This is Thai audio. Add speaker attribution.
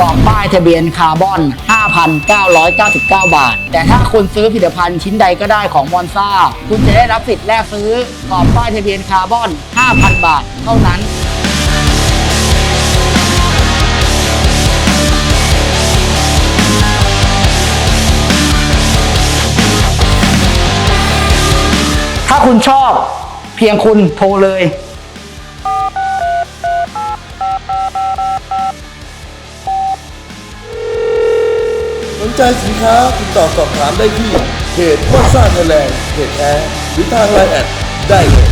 Speaker 1: กอกป้ายทะเบียนคาร์บอน 5,999 บาท แต่ถ้าคุณซื้อผลิตภัณฑ์ชิ้นใดก็ได้ของมอนซ่า คุณจะได้รับสิทธิ์แลกซื้อกรอบป้ายทะเบียนคาร์บอน 5,000 บาท เท่านั้นถ้าคุณชอบเพียงคุณโทรเลย
Speaker 2: นใจสินค้าติดต่อสอบถามได้ที่เพจว่าซ่าไทยแลนด์เพจแท้หรือทางไลน์แอดได้เลย